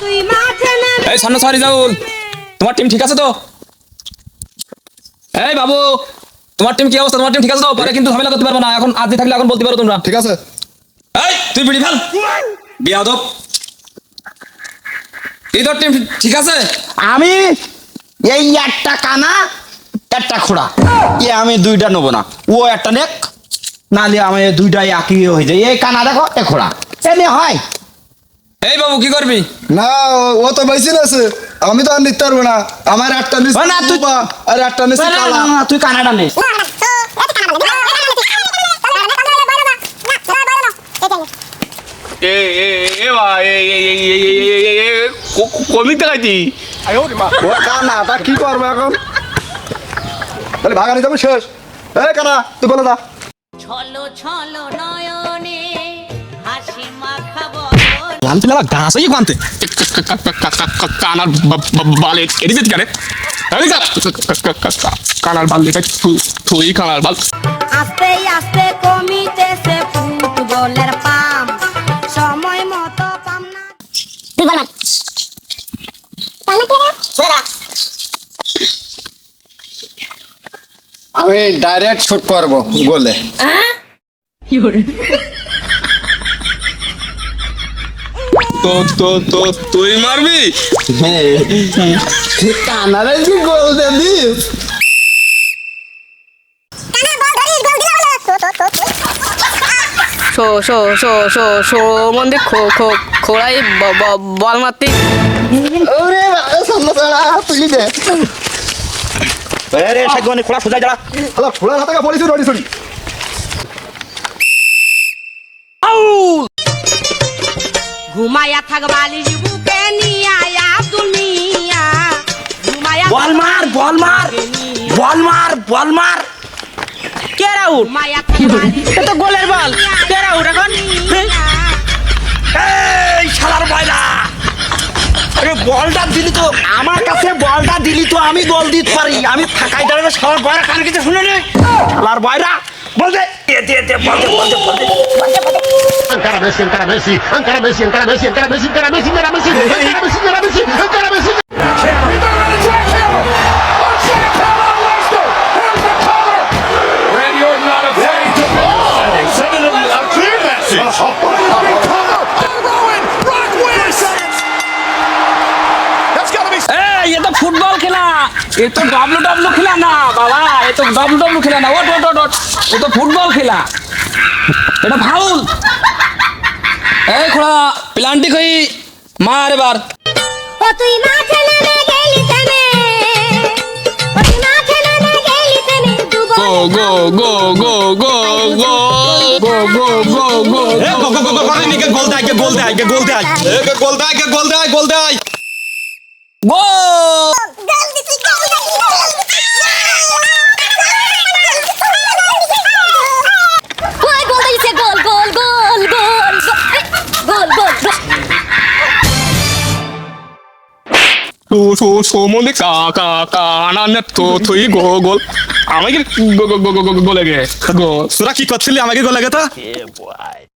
তুই মাঠে নেমে এই সান্না সরি জাউল তোমার টিম ঠিক আছে তো? এই বাবু তোমার টিম কি অবস্থা? তোমার টিম ঠিক আছে তো? পরে কিন্তু ঝামেলা করতে পারবে না। এখন আজ থাকলে এখন বলতে পারো তোমরা। ঠিক আছে। এই তুই বিড়ি ফেল। বিয়াদব। এই তোর টিম ঠিক আছে? আমি এই একটা কানা একটা খোড়া। এ আমি দুইটা নেব না। ও একটা নেক নালে আমি দুইটাই একই হয়ে যায় এই কানা দেখো এ খোড়া। এনে হয়। এই বাবু কি করবি না ও তো বেশি আছে আমি তো আর নিতে পারব না আমার আটটা নিস না তুই আর আটটা নিস তুই কানাডা নিস কমিতে গাইছি কি করব এখন তাহলে শেষ এ কানা তুই বলে দা ছলো ছলো নয়নে হাসি মাখ মাখাবো জানতে লাগা গাছ এই কানতে কানার বালে এটি যেতে কানে কানার বাল দেখে থুই কানার বাল। আস্তে আস্তে কমিতেছে ফুটবলের পাম। সময় মতো পাম না। আমি ডাইরেক্ট শুট করব গোলে। তো তো তো তুই মারবি? কানারে কি গোল দিস শো শো শো শো শো মন্দির খো খো খোড়াই বল মারতে। ওরে সামনে সারা দে। খোড়া সোজা রড়ি ঘুমায়া থাকবালি বুকে নিয়া আব্দুল মিয়া। ঘুমায়া বল মার বল মার বল মার বল মার। কে আউট থাকবালি তো গোলের বল কে আউট এখন। এই শালার বয়লা আরে বলটা দিলি তো। আমার কাছে বলটা দিলি তো আমি গোল দিতে পারি। আমি ফাঁকাই দাঁড়াবে শালার বয়রা কার কিছু শুনে নে। শালার বয়রা। ¡Volte! Encara Messi, encara Messi, encara Messi, encara Messi, encara Messi, encara Messi, encara Messi, encara Messi, encara Messi, encara Messi. Randy Orton out of play. Sending him a clear message. Football খেলা এ তো W W খেলা না বাবা এ তো W W খেলা না ওট ওট ওট ওট ও তো ফুটবল খেলা এটা ফাউল এই খোড়া প্লান্টি কই মার এবার ও তুই মাঠে নেমে গেলি ও তুই মাঠে নেমে গেলি থেমে ডুবো গো গো গো গো গো গো গো গো গো গো এ গো গো গো গো করে নিকে গোল দেয় কে গোল দেয় কে গোল দেয় এ গোল দেয় কে গোল দেয় গোল দেয় গো ওই গোল দিয়েছে গোল গোল গোল গোল গোল গোল গোল তো সো সো মন্দির কা কা কানা নে তো থুই গো গোল আমাকে গো গো গো গো গোলে গে গো 소모닉 까까까나네 আমাকে গোলে গে সুরা কি করছিলি? আমাকে গলে গে তা?